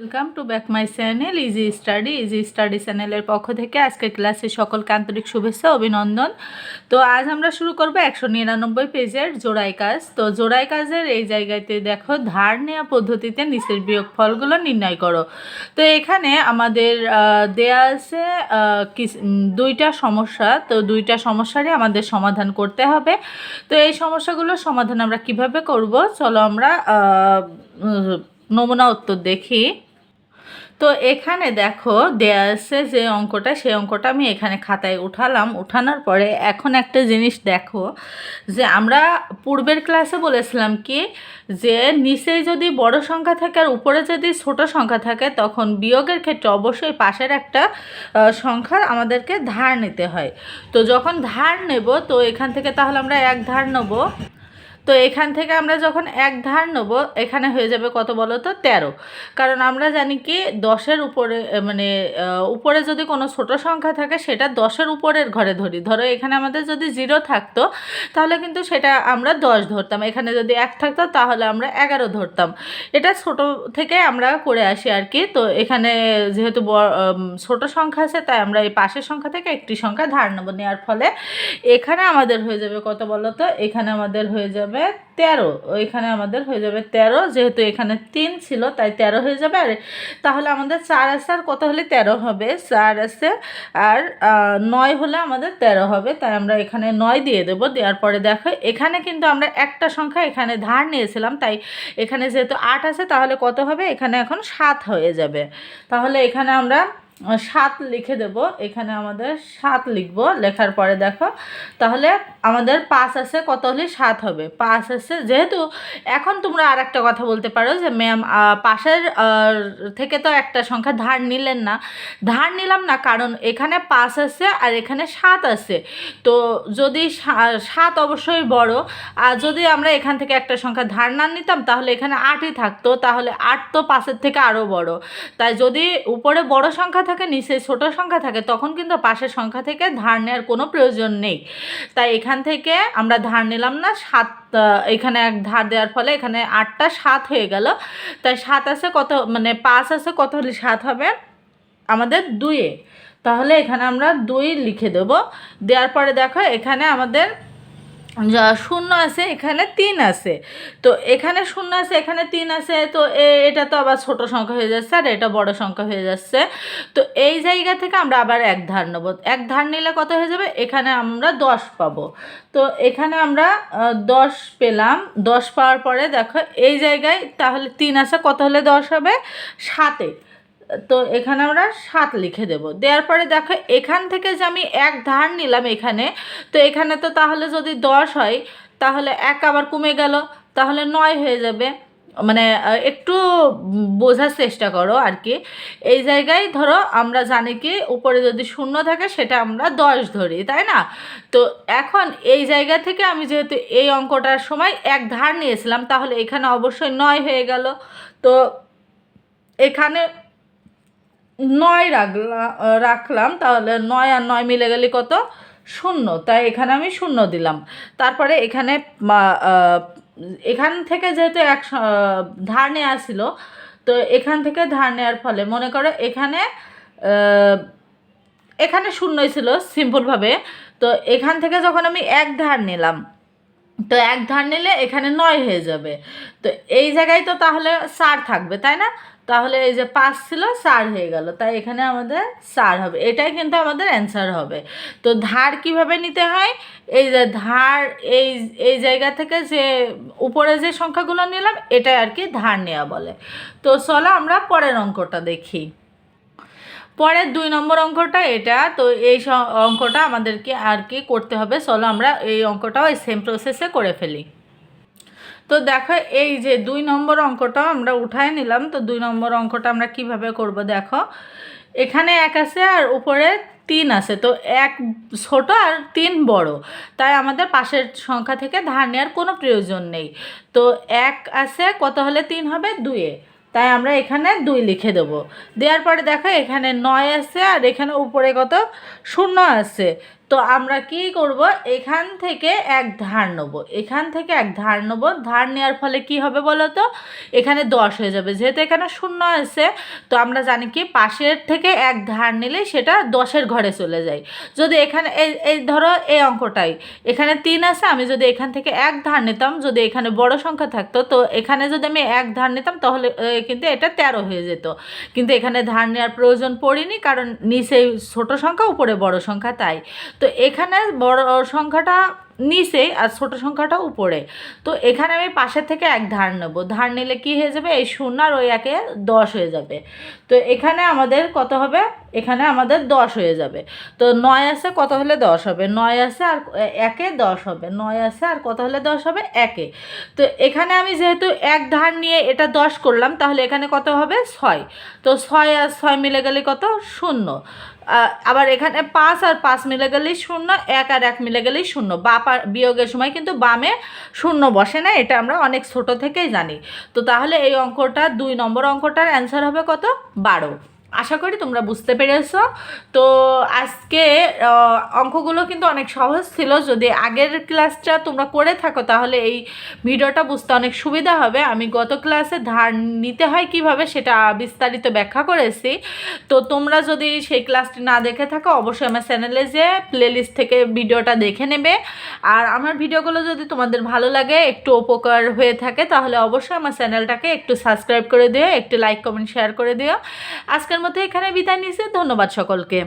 Welcome to back my channel easy study easy study চ্যানেলের পক্ষ থেকে আজকে ক্লাসে সকলকে আন্তরিক শুভেচ্ছা, অভিনন্দন। তো আজ আমরা শুরু করব একশো নিরানব্বই পেজের জোড়াই কাজ। তো জোড়াই কাজের এই জায়গাতে দেখো, ধার নেওয়া পদ্ধতিতে নিচের বিয়োগ ফলগুলো নির্ণয় করো। তো এখানে আমাদের দেয়া আছে দুইটা সমস্যা। তো দুইটা সমস্যারই আমাদের সমাধান করতে হবে। তো এই সমস্যাগুলোর সমাধান আমরা কীভাবে করব? চলো আমরা নমুনা উত্তর দেখি। তো এখানে দেখো দেয়া আছে যে অঙ্কটা সেই অঙ্কটা আমি এখানে খাতায় উঠালাম। উঠানোর পরে এখন একটা জিনিস দেখো যে আমরা পূর্বের ক্লাসে বলেছিলাম কি যে নিচে যদি বড় সংখ্যা থাকে আর উপরে যদি ছোট সংখ্যা থাকে তখন বিয়োগের ক্ষেত্রে অবশ্যই পাশের একটা আহ, সংখ্যার আমাদেরকে ধার নিতে হয়। তো যখন ধার নেব তো এখান থেকে তাহলে আমরা এক ধার নেব। তো এখান থেকে আমরা যখন এক ধার নেব, এখানে হয়ে যাবে কত বলো তো? তেরো। কারণ আমরা জানি কি, দশের উপরে মানে উপরে যদি কোনো ছোট সংখ্যা থাকে, সেটা দশের উপরের ঘরে ধরি। ধরো এখানে আমাদের যদি জিরো থাকতো, তাহলে কিন্তু সেটা আমরা দশ ধরতাম। এখানে যদি এক থাকতো, তাহলে আমরা এগারো ধরতাম। এটা ছোট থেকে আমরা করে আসি আর কি। তো এখানে যেহেতু ছোট সংখ্যা আছে, তাই আমরা এই পাশের সংখ্যা থেকে একটি সংখ্যা ধার নেব। নেওয়ার ফলে এখানে আমাদের হয়ে যাবে কত বলো তো? এখানে আমাদের হয়ে যাবে তেরো। ওইখানে আমাদের হয়ে যাবে তেরো, যেহেতু এখানে তিন ছিল, তাই তেরো হয়ে যাবে। আর তাহলে আমাদের চার আছে আর কত হলে তেরো হবে? চার আছে আর নয় হলে আমাদের তেরো হবে। তাই আমরা এখানে নয় দিয়ে দেবো। দেওয়ার পরে দেখো, এখানে কিন্তু আমরা একটা সংখ্যা এখানে ধার নিয়েছিলাম। তাই এখানে যেহেতু আট আছে, তাহলে কত হবে? এখানে এখন সাত হয়ে যাবে। তাহলে এখানে আমরা সাত লিখে দেব। এখানে আমাদের সাত লিখব। লেখার পরে দেখো, তাহলে আমাদের পাঁচ আছে, কত হলে সাত হবে? পাঁচ আছে, যেহেতু এখন তোমরা আর একটা কথা বলতে পারো যে ম্যাম পাশের থেকে তো একটা সংখ্যা ধার নিলেন না। ধার নিলাম না, কারণ এখানে পাঁচ আছে আর এখানে সাত আছে। তো যদি সাত অবশ্যই বড়। আর যদি আমরা এখান থেকে একটা সংখ্যা ধার না নিতাম, তাহলে এখানে আটই থাকতো। তাহলে আট তো পাশের থেকে আরও বড়। তাই যদি উপরে বড় সংখ্যা থাকে, নিচে ছোট সংখ্যা থাকে, তখন কিন্তু পাশের সংখ্যা থেকে ধার নেওয়ার কোনো প্রয়োজন নেই। তাই এখান থেকে আমরা ধার নিলাম না, সাত এখানে এক ধার দেওয়ার ফলে এখানে আটটা সাত হয়ে গেল। তাই সাত আছে কত মানে পাঁচ আছে কত হলে সাত হবে? আমাদের দুইয়ে। তাহলে এখানে আমরা দুই লিখে দেব। দেওয়ার পরে দেখো এখানে আমাদের শূন্য আছে, এখানে তিন আছে। তো এখানে শূন্য আছে, এখানে তিন আছে, তো এটা তো আবার ছোট সংখ্যা হয়ে যাচ্ছে, আর এটা বড় সংখ্যা হয়ে যাচ্ছে। তো এই জায়গা থেকে আমরা আবার এক ধার নেব। এক ধার নিলে কত হয়ে যাবে? এখানে আমরা দশ পাবো। তো এখানে আমরা দশ পেলাম। দশ পাওয়ার পরে দেখো, এই জায়গায় তাহলে তিন আছে, কত হলে দশ হবে? সাতে। তো এখানে আমরা সাত লিখে দেব। দেওয়ার পরে দেখো, এখান থেকে যে আমি এক ধার নিলাম এখানে, তো এখানে তো তাহলে যদি দশ হয়, তাহলে এক আবার কমে গেল, তাহলে নয় হয়ে যাবে। মানে একটু বোঝার চেষ্টা করো আর কি। এই জায়গায় ধরো আমরা জানি কি, উপরে যদি শূন্য থাকে, সেটা আমরা দশ ধরি, তাই না? তো এখন এই জায়গা থেকে আমি যেহেতু এই অঙ্কটার সময় এক ধার নিয়েছিলাম, তাহলে এখানে অবশ্যই নয় হয়ে গেল। তো এখানে নয় রাখলাম রাখলাম, তাহলে নয় আর নয় মিলে গেলে কত? শূন্য। তাই এখানে আমি শূন্য দিলাম। তারপরে এখানে এখান থেকে যেহেতু এক ধার নেওয়া ছিল, তো এখান থেকে ধার নেওয়ার ফলে মনে করো এখানে এখানে শূন্যই ছিল সিম্পলভাবে তো এখান থেকে যখন আমি এক ধার নিলাম তো এক ধার নিলে এখানে নয় হয়ে যাবে। তো এই জায়গায় তো তাহলে সার থাকবে, তাই না? তাহলে এই যে পাঁচ ছিল, সার হয়ে গেল। তাই এখানে আমাদের সার হবে। এটাই কিন্তু আমাদের অ্যান্সার হবে। তো ধার কীভাবে নিতে হয়? এই যে ধার এই এই জায়গা থেকে যে উপরে যে সংখ্যাগুলো নিলাম, এটাই আর কি ধার নেওয়া বলে। তো চলো আমরা পরের অঙ্কটা দেখি। পরের দুই নম্বর অঙ্কটা এটা, তো এই অঙ্কটা আমাদেরকে আর কি করতে হবে। চলো আমরা এই অঙ্কটাও এই সেম প্রসেসে করে ফেলি। তো দেখো, এই যে দুই নম্বর অঙ্কটাও আমরা উঠায় নিলাম। তো দুই নম্বর অঙ্কটা আমরা কীভাবে করব দেখো। এখানে এক আছে আর উপরে তিন আছে। তো এক ছোট আর তিন বড়। তাই আমাদের পাশের সংখ্যা থেকে ধার নেওয়ার কোনো প্রয়োজন নেই। তো এক আছে, কত হলে তিন হবে? দুয়ে তাই আমরা এখানে দুই লিখে দেবো। দেওয়ার পরে দেখো এখানে নয় আছে আর এখানে উপরে কত? শূন্য আছে। তো আমরা কি করব? এখান থেকে এক ধার নেব। এখান থেকে এক ধার নেব। ধার নেওয়ার ফলে কি হবে বলো তো এখানে দশ হয়ে যাবে। যেহেতু এখানে শূন্য আছে, তো আমরা জানি কি? পাশের থেকে এক ধার নিলে সেটা দশের ঘরে চলে যায়। যদি এখানে এই এই ধরো এই অঙ্কটাই। এখানে তিন আছে, আমি যদি এখান থেকে এক ধার নিতাম, যদি এখানে বড় সংখ্যা থাকতো, তো এখানে যদি আমি এক ধার নিতাম, তাহলে কিন্তু এটা তেরো হয়ে যেত। কিন্তু এখানে ধার নেওয়ার প্রয়োজন পড়েনি, কারণ নিচে ছোট সংখ্যা, উপরে বড় সংখ্যা, তাই। তো এখানে বড় সংখ্যাটা নিচে আর ছোট সংখ্যাটা উপরে। তো এখানে আমি পাশের থেকে এক ধার নেব। ধার নিলে কি হয়ে যাবে? এই শূন্য আর ওই একে দশ হয়ে যাবে। তো এখানে আমাদের কত হবে? এখানে আমাদের দশ হয়ে যাবে। তো নয় আছে কত হলে দশ হবে? নয় আছে আর একে দশ হবে। নয় আছে আর কত হলে দশ হবে? একে। তো এখানে আমি যেহেতু এক ধার নিয়ে এটা দশ করলাম, তাহলে এখানে কত হবে? ছয়। তো ছয় আর ছয় মিলে গেলে কত? শূন্য। আবার এখানে পাঁচ আর পাঁচ মিলে গেলেই শূন্য, এক আর এক মিলে গেলেই শূন্য। বা বিয়োগের সময় কিন্তু বামে শূন্য বসে না, এটা আমরা অনেক ছোট থেকেই জানি। তো তাহলে এই অঙ্কটা, দুই নম্বর অঙ্কটার অ্যান্সার হবে কত? বারো। আশা করি তোমরা বুঝতে পেরেছ। তো আজকে অঙ্কগুলো কিন্তু অনেক সহজ ছিল। যদি আগের ক্লাসটা তোমরা করে থাকো, তাহলে এই ভিডিওটা বুঝতে অনেক সুবিধা হবে। আমি গত ক্লাসে ধার নিতে হয় কীভাবে সেটা বিস্তারিত ব্যাখ্যা করেছি। তো তোমরা যদি সেই ক্লাসটি না দেখে থাকো, অবশ্যই আমার চ্যানেলে যে প্লেলিস্ট থেকে ভিডিওটা দেখে নেবে। আর আমার ভিডিওগুলো যদি তোমাদের ভালো লাগে, একটু উপকার হয়ে থাকে, তাহলে অবশ্যই আমার চ্যানেলটাকে একটু সাবস্ক্রাইব করে দিও, একটু লাইক কমেন্ট শেয়ার করে দিও। আজকের মতো এখানে বিদায় নিচ্ছি ধন্যবাদ সকলকে।